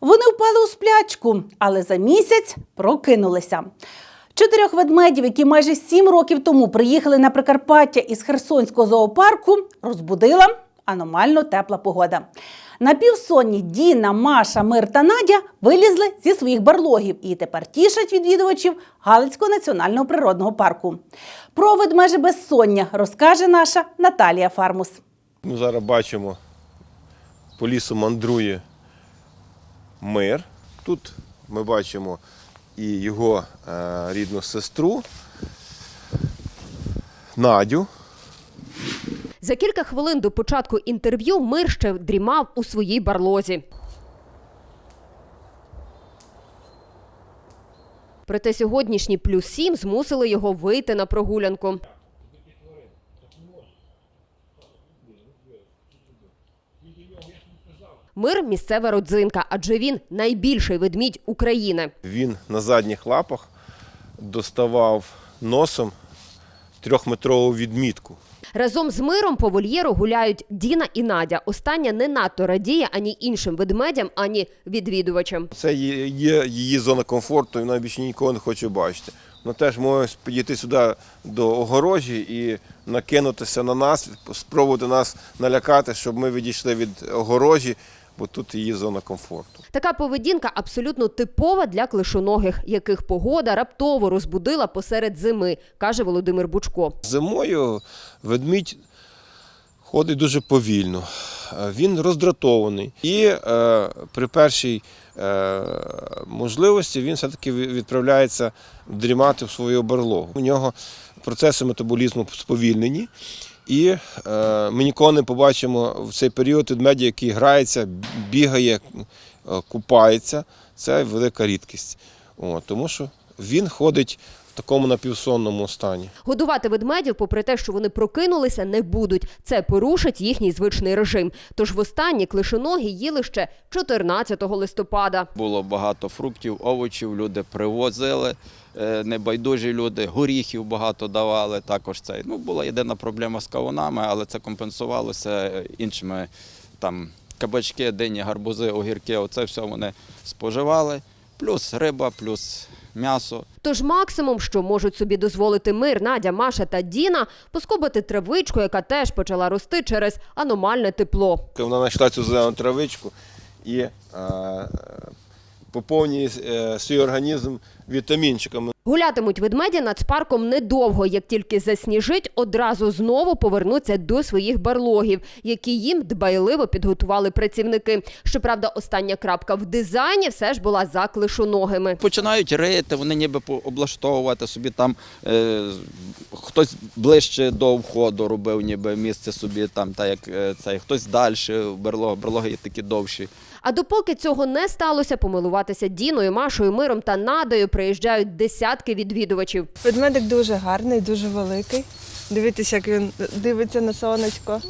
Вони впали у сплячку, але за місяць прокинулися. Чотирьох ведмедів, які майже сім років тому приїхали на Прикарпаття із Херсонського зоопарку, розбудила аномально тепла погода. Напівсонні Діна, Маша, Мир та Надя вилізли зі своїх барлогів і тепер тішать відвідувачів Галицького національного природного парку. Про ведмеже безсоння розкаже наша Наталія Фармус. Ми зараз бачимо, по лісу мандрує мир. Тут ми бачимо і його е, рідну сестру Надю. За кілька хвилин до початку інтерв'ю мир ще дрімав у своїй барлозі. Проте сьогоднішні плюс сім змусили його вийти на прогулянку. Мир місцева родзинка, адже він найбільший ведмідь України. Він на задніх лапах доставав носом трьохметрову відмітку. Разом з миром по вольєру гуляють Діна і Надя. Остання не надто радіє ані іншим ведмедям, ані відвідувачам. Це є, є її зона комфорту, і вона більше нікого не хоче бачити. Вона теж може підійти сюди до огорожі і накинутися на нас, спробувати нас налякати, щоб ми відійшли від огорожі, бо тут її зона комфорту. Така поведінка абсолютно типова для клишоногих, яких погода раптово розбудила посеред зими, каже Володимир Бучко. Зимою ведмідь ходить дуже повільно, Е, він роздратований. І е, при першій е, можливості він все-таки відправляється дрімати в свою барлогу. У нього процеси метаболізму сповільнені. І е, ми ніколи не побачимо в цей період ведмедя, який грається, бігає, е, купається. Це велика рідкість. О, тому що він ходить такому напівсонному стані. Годувати ведмедів, попри те, що вони прокинулися, не будуть. Це порушить їхній звичний режим. Тож востаннє клишоногі їли ще 14 листопада. Було багато фруктів, овочів, люди привозили, е, небайдужі люди, горіхів багато давали. Також це ну, була єдина проблема з кавунами, але це компенсувалося е, іншими там кабачки, дині, гарбузи, огірки. Оце все вони споживали. Плюс риба, плюс м'ясо. Тож максимум, що можуть собі дозволити мир, Надя, Маша та Діна, поскубити травичку, яка теж почала рости через аномальне тепло. Вона знайшла цю зелену травичку і е, поповнює е, свій організм вітамінчиками. Гулятимуть ведмеді нацпарком недовго. Як тільки засніжить, одразу знову повернуться до своїх барлогів, які їм дбайливо підготували працівники. Щоправда, остання крапка в дизайні все ж була за клишоногими. Починають рити, вони ніби облаштовувати собі там. Е, хтось ближче до входу робив, ніби місце собі там, та як е, цей, хтось далі, берлоги, берлоги є такі довші. А допоки цього не сталося, помилуватися Діною, Машою, Миром та Надою приїжджають десятки відвідувачів. Ведмедик дуже гарний, дуже великий. Дивіться, як він дивиться на сонечко.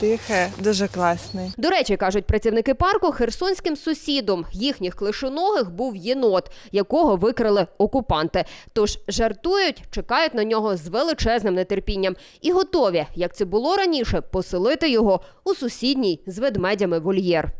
Дихає, дуже класний. До речі, кажуть працівники парку, херсонським сусідом їхніх клишоногих був єнот, якого викрили окупанти. Тож жартують, чекають на нього з величезним нетерпінням і готові, як це було раніше, поселити його у сусідній з ведмедями вольєр.